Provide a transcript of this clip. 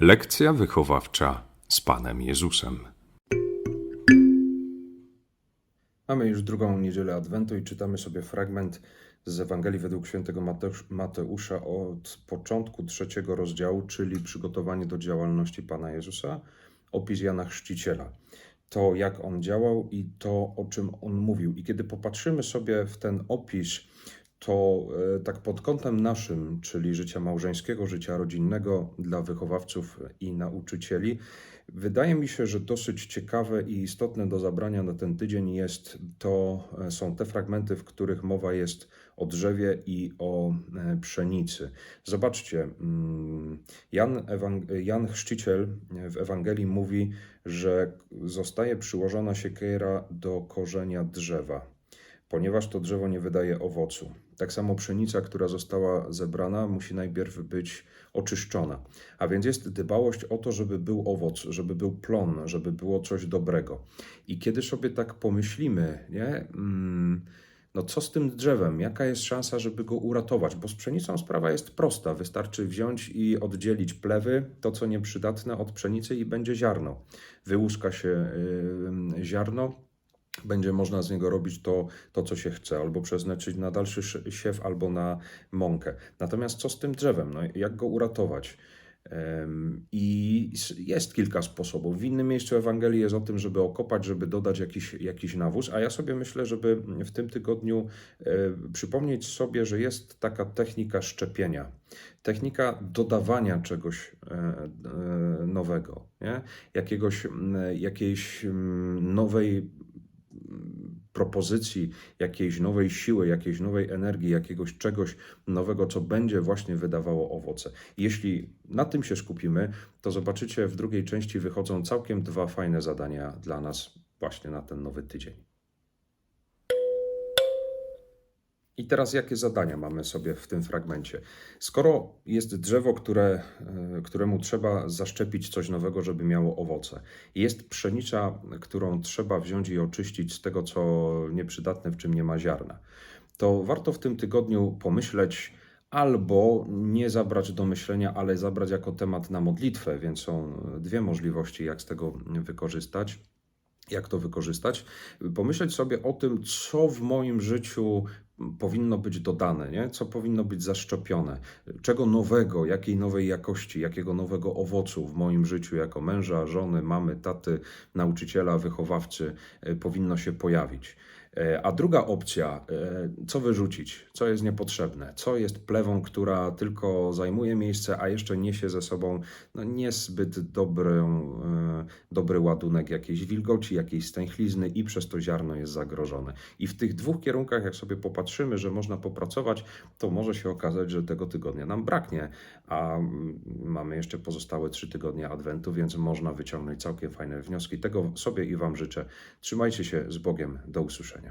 Lekcja wychowawcza z Panem Jezusem. Mamy już drugą niedzielę Adwentu i czytamy sobie fragment z Ewangelii według świętego Mateusz, Mateusza od początku trzeciego rozdziału, czyli przygotowanie do działalności Pana Jezusa, opis Jana Chrzciciela. To, jak on działał i to, o czym on mówił. I kiedy popatrzymy sobie w ten opis, to e, tak pod kątem naszym, czyli życia małżeńskiego, życia rodzinnego dla wychowawców i nauczycieli, wydaje mi się, że dosyć ciekawe i istotne do zabrania na ten tydzień jest to, e, są te fragmenty, w których mowa jest o drzewie i o e, pszenicy. Zobaczcie, mm, Jan, Ewang- Jan Chrzciciel w Ewangelii mówi, że zostaje przyłożona siekiera do korzenia drzewa ponieważ to drzewo nie wydaje owocu. Tak samo pszenica, która została zebrana, musi najpierw być oczyszczona. A więc jest dbałość o to, żeby był owoc, żeby był plon, żeby było coś dobrego. I kiedy sobie tak pomyślimy, nie? Mm, no co z tym drzewem? Jaka jest szansa, żeby go uratować? Bo z pszenicą sprawa jest prosta. Wystarczy wziąć i oddzielić plewy, to co nieprzydatne od pszenicy i będzie ziarno. Wyłuska się yy, ziarno, będzie można z niego robić to, to co się chce, albo przeznaczyć na dalszy sz- siew, albo na mąkę. Natomiast co z tym drzewem? No, jak go uratować? I jest kilka sposobów. W innym miejscu Ewangelii jest o tym, żeby okopać, żeby dodać jakiś, jakiś nawóz, a ja sobie myślę, żeby w tym tygodniu e, przypomnieć sobie, że jest taka technika szczepienia, technika dodawania czegoś e, e, nowego, nie? Jakiegoś, jakiejś nowej propozycji, jakiejś nowej siły, jakiejś nowej energii, jakiegoś czegoś nowego, co będzie właśnie wydawało owoce. Jeśli na tym się skupimy, to zobaczycie, w drugiej części wychodzą całkiem dwa fajne zadania dla nas właśnie na ten nowy tydzień. I teraz jakie zadania mamy sobie w tym fragmencie? Skoro jest drzewo, które, e, któremu trzeba zaszczepić coś nowego, żeby miało owoce, jest pszenica, którą trzeba wziąć i oczyścić z tego, co nieprzydatne, w czym nie ma ziarna, to warto w tym tygodniu pomyśleć, albo nie zabrać do myślenia, ale zabrać jako temat na modlitwę, więc są dwie możliwości, jak z tego wykorzystać jak to wykorzystać, pomyśleć sobie o tym, co w moim życiu powinno być dodane, nie? co powinno być zaszczepione, czego nowego, jakiej nowej jakości, jakiego nowego owocu w moim życiu jako męża, żony, mamy, taty, nauczyciela, wychowawcy e, powinno się pojawić. E, A druga opcja, e, co wyrzucić, co jest niepotrzebne, co jest plewą, która tylko zajmuje miejsce, a jeszcze niesie ze sobą no, niezbyt dobrą, e, dobry ładunek jakiejś wilgoci, jakiejś stęchlizny i przez to ziarno jest zagrożone. I w tych dwóch kierunkach, jak sobie popatrzymy, że można popracować, to może się okazać, że tego tygodnia nam braknie, a mm, mamy jeszcze pozostałe trzy tygodnie Adwentu, więc można wyciągnąć całkiem fajne wnioski. Tego sobie i Wam życzę. Trzymajcie się z Bogiem. Do usłyszenia.